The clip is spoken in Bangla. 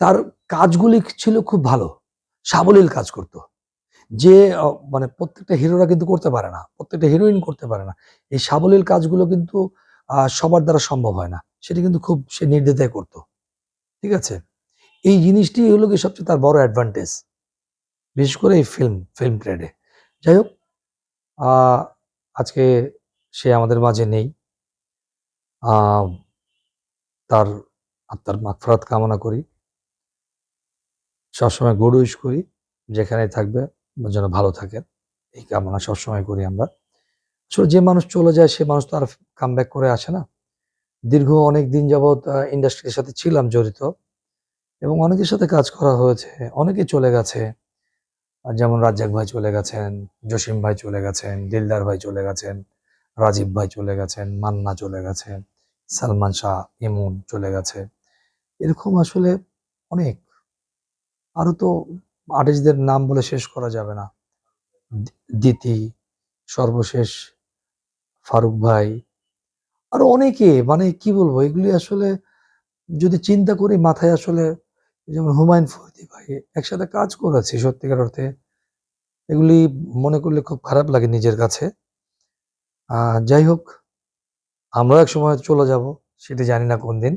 তার কাজগুলি ছিল খুব ভালো। সাবলীল কাজ করতো। যে মানে প্রত্যেকটা হিরোরা কিন্তু করতে পারে না, প্রত্যেকটা হিরোইন করতে পারে না। এই সাবলীল কাজগুলো কিন্তু সবার দ্বারা সম্ভব হয় না। সেটি কিন্তু খুব সে নির্দ্বিধায় করতো। ঠিক আছে? এই জিনিসটি হলো কি সবচেয়ে তার বড় অ্যাডভান্টেজ বিশেষ করে এই ফিল্ম ফিল্ম ট্রেডে যাই হোক আজকে সে আমাদের মাঝে নেই। তার আত্মার মাগফরাত কামনা করি। সবসময় গুড উইশ করি যেখানে থাকবে, যেন ভালো থাকে। এই কামনা সবসময় করি আমরা। আসলে যে মানুষ চলে যায়, সে মানুষ তো আর কাম করে আসে না। দীর্ঘ অনেক দিন যাবৎ ইন্ডাস্ট্রির সাথে ছিলাম জড়িত এবং অনেকের সাথে কাজ করা হয়েছে, অনেকে চলে গেছে। যেমন রাজ্জাক ভাই চলে গেছেন, জসিম ভাই চলে গেছেন, দিলদার ভাই চলে গেছেন, রাজীব ভাই চলে গেছেন, মান্না চলে গেছেন সালমান শাহ, ইমুন চলে গেছে। এরকম আসলে অনেক আরও তো আর্টিস্টদের নাম বলে শেষ করা যাবে না। দিতি, সর্বশেষ ফারুক ভাই, আরও অনেকে মানে কি বলব, এগুলি আসলে যদি চিন্তা করি মাথায় আসলে যেমন হুমায়ুন ফরিদি ভাই একসাথে কাজ করেছি সত্যিকার অর্থে, এগুলি মনে করলে খুব খারাপ লাগে নিজের কাছে। যাই হোক আমরা এক সময় চলে যাব, সেটা জানি না কোন দিন।